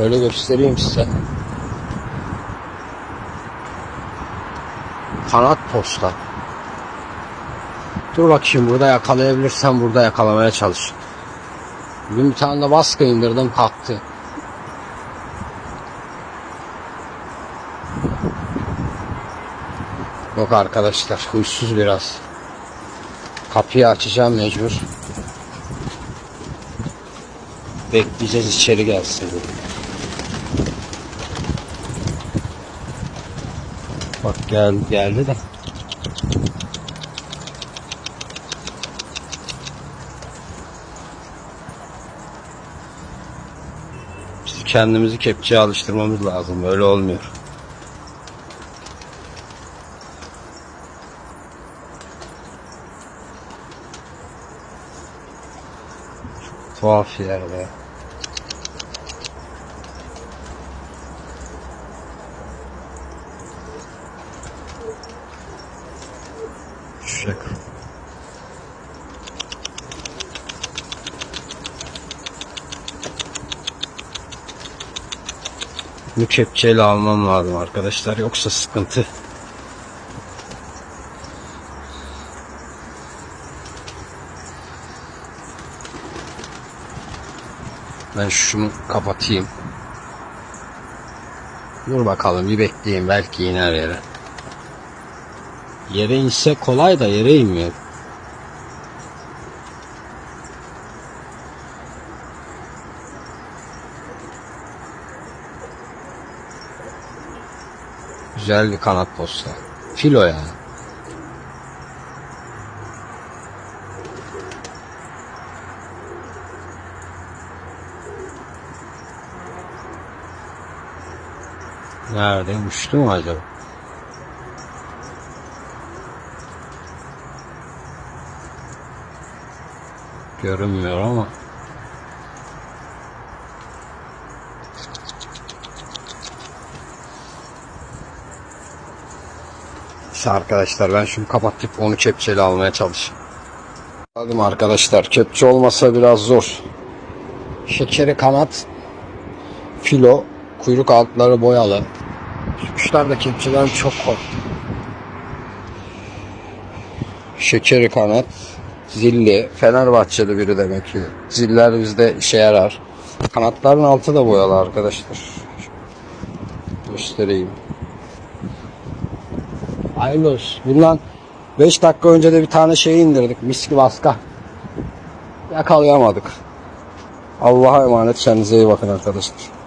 Şöyle göstereyim size. Kanat posta. Dur bakayım burada yakalayabilirsem burada yakalamaya çalış. Bugün bir tane de baskı indirdim kalktı. Yok arkadaşlar huysuz biraz. Kapıyı açacağım mecbur. Bekleyeceğiz içeri gelsin. Bak gel geldi de. Biz kendimizi kepçeye alıştırmamız lazım. Böyle olmuyor. Çok tuhaf yerde. Şaka. Bu kepçeyle almam lazım arkadaşlar yoksa sıkıntı. Ben şunu kapatayım. Dur bakalım bir bekleyeyim belki iner yere. Yere inse kolay da yere inmiyor. Güzel bir kanat posta. Filo yani. Nerede? Uçtu mu acaba? Görünmüyor ama. İşte arkadaşlar ben şunu kapatıp onu kepçeyle almaya çalışayım. Hadi arkadaşlar kepçe olmasa biraz zor. Şekeri kanat, filo, kuyruk altları boyalı. Şu kuşlar da kepçeden çok korktu. Şekeri kanat, zilli, Fenerbahçeli biri demek ki. Ziller bizde işe yarar. Kanatların altı da boyalı arkadaşlar. Göstereyim. Olsun. Bundan 5 dakika önce de bir tane şey indirdik. Miski vaska. Yakalayamadık. Allah'a emanet kendinize iyi bakın arkadaşlar.